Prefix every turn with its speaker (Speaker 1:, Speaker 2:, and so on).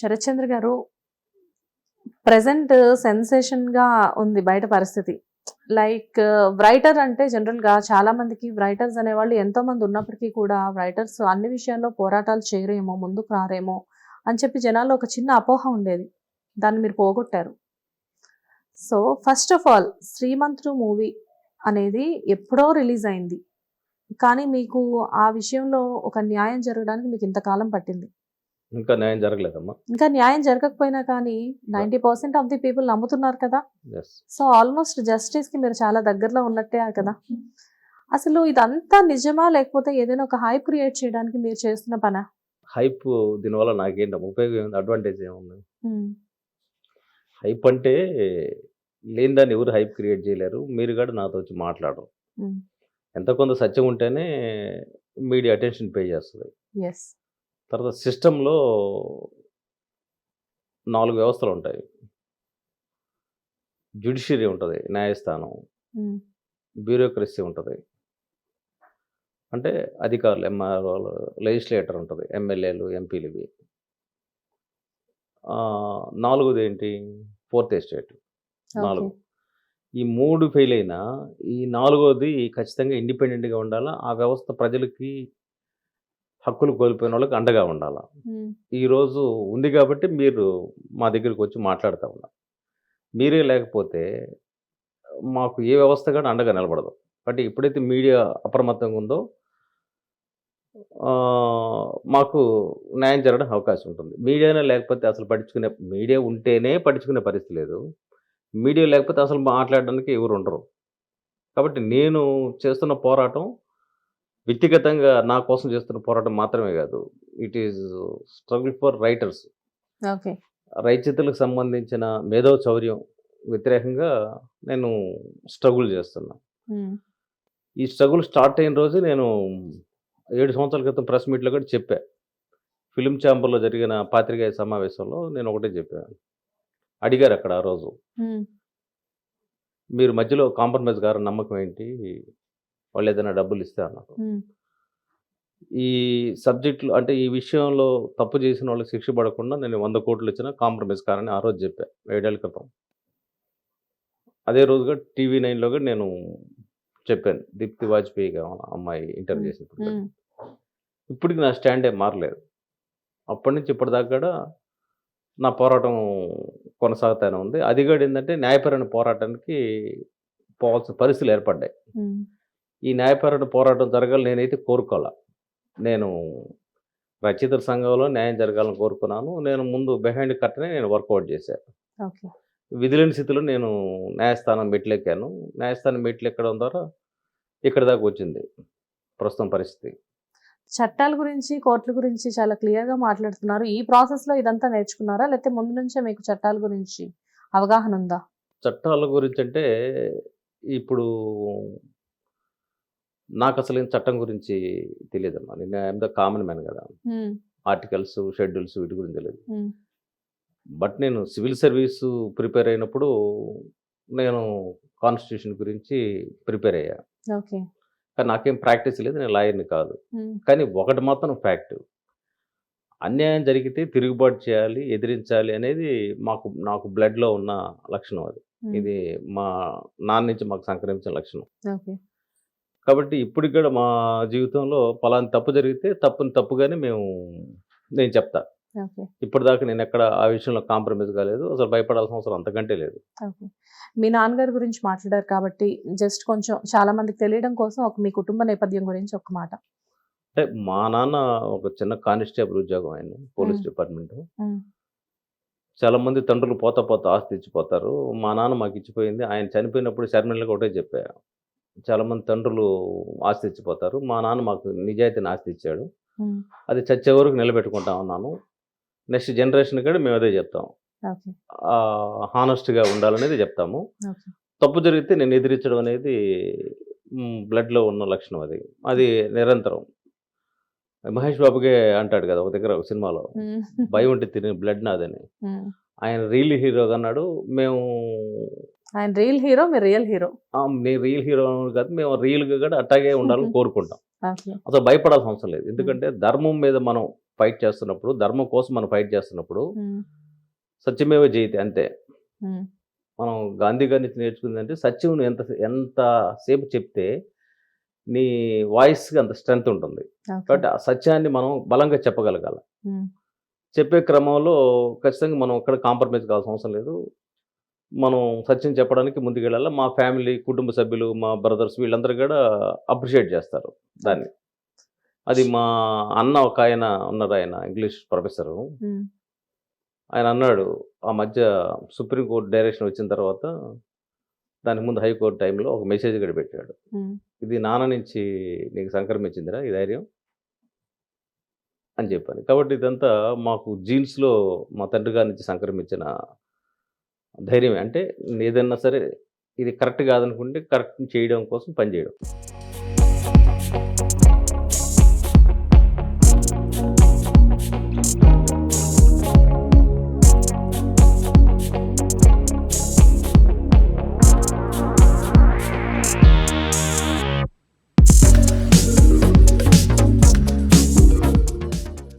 Speaker 1: శరత్చంద్ర గారు ప్రజెంట్ సెన్సేషన్గా ఉంది బయట పరిస్థితి. లైక్ రైటర్ అంటే జనరల్గా చాలామందికి రైటర్స్ అనేవాళ్ళు ఎంతోమంది ఉన్నప్పటికీ కూడా రైటర్స్ అన్ని విషయాల్లో పోరాటాలు చేయరేమో ముందుకు రారేమో అని చెప్పి జనాల్లో ఒక చిన్న అపోహ ఉండేది. దాన్ని మీరు పోగొట్టారు. So first of all Srimanthudu movie అనేది ఎప్పుడో రిలీజ్ అయింది. కానీ మీకు ఆ విషయంలో ఒక న్యాయం జరగడానికి మీకు ఇంతకాలం పట్టింది.
Speaker 2: ఇంకా న్యాయం జరగలేదమ్మా.
Speaker 1: ఇంకా న్యాయం జరగకపోయినా కానీ ninety percent of the people నమ్ముతున్నారు కదా. సో ఆల్మోస్ట్ జస్టిస్కి మీరు చాలా దగ్గరలో ఉన్నట్టే కదా. అసలు ఇదంతా నిజమా? లేకపోతే ఏదైనా ఒక హైప్ క్రియేట్ చేయడానికి మీరు చేస్తున్న పనా?
Speaker 2: హైప్ దీనివల్ల నాకేంటి ఉపయోగం ఏముంది? అడ్వాంటేజ్ ఏముంది? హైప్ అంటే లేని దాన్ని ఎవరు హైప్ క్రియేట్ చేయలేరు. మీరు కూడా నాతో వచ్చి మాట్లాడరు.
Speaker 1: Hmm.
Speaker 2: ఎంత కొంత సత్యం ఉంటేనే మీడియా అటెన్షన్ పే చేస్తుంది. తర్వాత సిస్టంలో నాలుగు వ్యవస్థలు ఉంటాయి. జ్యుడిషియరీ ఉంటుంది న్యాయస్థానం. బ్యూరోక్రసీ ఉంటుంది. అంటే అధికారులు ఎంఆర్ఓలు లెజిస్లేటర్ ఉంటుంది ఎమ్మెల్యేలు ఎంపీలు ఇవి నాలుగోది ఏంటి? Fourth estate. నాలుగు. ఈ మూడు ఫెయిల్ అయినా ఈ నాలుగోది ఖచ్చితంగా ఇండిపెండెంట్గా ఉండాలా? ఆ వ్యవస్థ ప్రజలకి హక్కులు కోల్పోయిన వాళ్ళకి అండగా ఉండాలా? ఈరోజు ఉంది కాబట్టి మీరు మా దగ్గరికి వచ్చి మాట్లాడుతూ ఉన్నారు. మీరే లేకపోతే మాకు ఏ వ్యవస్థ కూడా అండగా నిలబడదు. కాబట్టి ఎప్పుడైతే మీడియా అప్రమత్తంగా ఉందో మాకు న్యాయం జరగడానికి అవకాశం ఉంటుంది. మీడియానే లేకపోతే అసలు పట్టించుకునే మీడియా ఉంటేనే పట్టించుకునే పరిస్థితి లేదు. మీడియా లేకపోతే అసలు మాట్లాడడానికి ఎవరు ఉండరు. కాబట్టి నేను చేస్తున్న పోరాటం వ్యక్తిగతంగా నా కోసం చేస్తున్న పోరాటం మాత్రమే కాదు it is struggle for writers
Speaker 1: okay.
Speaker 2: రచయితలకు సంబంధించిన మేధో చౌర్యం వ్యతిరేకంగా నేను స్ట్రగుల్ చేస్తున్నా. ఈ స్ట్రగుల్ స్టార్ట్ అయిన రోజు నేను ఏడు సంవత్సరాల క్రితం ప్రెస్ మీట్లో కూడా చెప్పా. ఫిలిం ఛాంబర్లో జరిగిన పాత్రికేయ సమావేశంలో నేను ఒకటే చెప్పాను అడిగారు అక్కడ ఆ రోజు. మీరు మధ్యలో కాంప్రమైజ్ గారు నమ్మకం ఏంటి? వాళ్ళు ఏదైనా డబ్బులు ఇస్తే అన్నారు ఈ సబ్జెక్టులు అంటే ఈ విషయంలో తప్పు చేసిన వాళ్ళకి శిక్ష పడకుండా నేను వంద కోట్లు ఇచ్చిన కాంప్రమైజ్ కారని ఆ రోజు చెప్పా ఏడేళ్ళ క్రితం. అదే రోజుగా టీవీ నైన్లో కూడా నేను చెప్పాను దీప్తి వాజ్పేయి అమ్మాయి ఇంటర్వ్యూ. చేసినప్పుడు. ఇప్పటికి నా స్టాండే మారలేదు. అప్పటి నుంచి ఇప్పటిదాకా కూడా నా పోరాటం కొనసాగుతూనే ఉంది. అది కూడా ఏంటంటే న్యాయపరమైన పోరాటానికి పోవాల్సిన పరిస్థితులు ఏర్పడ్డాయి. ఈ న్యాయపరమైన పోరాటం జరగాలి నేనైతే కోరుకోవాలా నేను రచయితల సంఘంలో న్యాయం జరగాలని కోరుకున్నాను. నేను ముందు బిహైండ్ కట్టనే నేను వర్కౌట్ చేశాను విధులేని స్థితిలో నేను న్యాయస్థానం మెట్లెక్కాను. న్యాయస్థానం మెట్లెక్కడం ద్వారా ఇక్కడ దాకా వచ్చింది ప్రస్తుతం పరిస్థితి.
Speaker 1: చట్టాల గురించి కోర్టుల గురించి చాలా క్లియర్గా మాట్లాడుతున్నారు. ఈ ప్రాసెస్లో ఇదంతా నేర్చుకున్నారా? లేకపోతే ముందు నుంచే మీకు చట్టాల గురించి అవగాహన ఉందా?
Speaker 2: చట్టాల గురించి అంటే ఇప్పుడు నాకు అసలు చట్టం గురించి తెలియదమ్మా నేను ఐఎమ్ ద కామన్ మ్యాన్ కదా. ఆర్టికల్స్ షెడ్యూల్స్ వీటి గురించి తెలియదు బట్ నేను సివిల్ సర్వీస్ ప్రిపేర్ అయినప్పుడు నేను కాన్స్టిట్యూషన్ గురించి ప్రిపేర్ అయ్యా. కానీ నాకేం ప్రాక్టీస్ లేదు నేను లాయర్ని కాదు. కానీ ఒకటి మాత్రం ఫ్యాక్ట్. అన్యాయం జరిగితే తిరుగుబాటు చేయాలి ఎదిరించాలి అనేది మాకు నాకు బ్లడ్లో ఉన్న లక్షణం అది. ఇది మా నాన్న నుంచి మాకు సంక్రమించిన లక్షణం. కాబట్టి ఇప్పటికి కూడా మా జీవితంలో పలానా తప్పు జరిగితే తప్పుని తప్పుగానే మేము నేను చెప్తా. ఇప్పటిదాకా నేను ఎక్కడ ఆ విషయంలో కాంప్రమైజ్ కాలేదు. అసలు భయపడాల్సిన అవసరం అంతకంటే లేదు.
Speaker 1: మీ నాన్నగారి గురించి మాట్లాడారు కాబట్టి జస్ట్ కొంచెం చాలా మందికి తెలియడం కోసం ఒక మీ కుటుంబ నేపథ్యం గురించి ఒక మాట.
Speaker 2: అంటే మా నాన్న ఒక చిన్న కానిస్టేబుల్ ఉద్యోగం ఆయన పోలీస్. డిపార్ట్మెంట్. చాలా మంది తండ్రులు పోతా పోతా ఆస్తి ఇచ్చిపోతారు. మా నాన్న మాకు ఇచ్చిపోయింది. ఆయన చనిపోయినప్పుడు శర్మిలకు ఒకటే చెప్పా. చాలా మంది తండ్రులు ఆస్తి ఇచ్చిపోతారు మా నాన్న మాకు నిజాయితీని ఆస్తి ఇచ్చాడు అది చచ్చే వరకు నిలబెట్టుకుంటా ఉన్నాను. నెక్స్ట్ జనరేషన్ కూడా మేము అదే చెప్తాం. హానెస్ట్గా ఉండాలనేది చెప్తాము. తప్పు జరిగితే నేను ఎదిరించడం అనేది బ్లడ్లో ఉన్న లక్షణం అది. అది నిరంతరం. మహేష్ బాబుగే అంటాడు కదా ఒక దగ్గర ఒక సినిమాలో భయం ఉంటే తిరిగి బ్లడ్ నాదని. ఆయన రియల్ హీరోగా అన్నాడు. మేము
Speaker 1: ఆయన రియల్ హీరో మీరు రియల్ హీరో
Speaker 2: నేను రియల్ హీరో కాదు మేము రియల్గా కూడా అట్టాగే ఉండాలని కోరుకుంటాం. అసలు భయపడాల్సిన అవసరం లేదు. ఎందుకంటే ధర్మం మీద మనం ఫైట్ చేస్తున్నప్పుడు ధర్మం కోసం మనం ఫైట్ చేస్తున్నప్పుడు సత్యమేవ జయతి అంతే. మనం గాంధీ గారి నుంచి నేర్చుకుందంటే సత్యం నువ్వు ఎంత ఎంత సేపు చెప్తే నీ వాయిస్కి అంత స్ట్రెంగ్త్ ఉంటుంది. కాబట్టి ఆ సత్యాన్ని మనం బలంగా చెప్పగలగాలి. చెప్పే క్రమంలో ఖచ్చితంగా మనం ఎక్కడ కాంప్రమైజ్ కావాల్సిన అవసరం లేదు. మనం సత్యం చెప్పడానికి ముందుకెళ్ళాలి? మా ఫ్యామిలీ కుటుంబ సభ్యులు మా బ్రదర్స్ వీళ్ళందరూ కూడా అప్రిషియేట్ చేస్తారు దాన్ని. అది మా అన్న ఒక ఆయన ఉన్నారు ఆయన ఇంగ్లీష్ ప్రొఫెసరు. ఆయన అన్నాడు ఆ మధ్య సుప్రీంకోర్టు డైరెక్షన్ వచ్చిన తర్వాత దానికి ముందు హైకోర్టు టైంలో ఒక మెసేజ్ కూడా పెట్టాడు. ఇది నాన్న నుంచి నీకు సంక్రమించిందిరా ఈ ధైర్యం? అని చెప్పాను. కాబట్టి ఇదంతా మాకు జీన్స్లో మా తండ్రి గారి నుంచి సంక్రమించిన ధైర్యమే. అంటే ఏదన్నా సరే ఇది కరెక్ట్ కాదనుకుంటే కరెక్ట్ చేయడం కోసం పనిచేయడం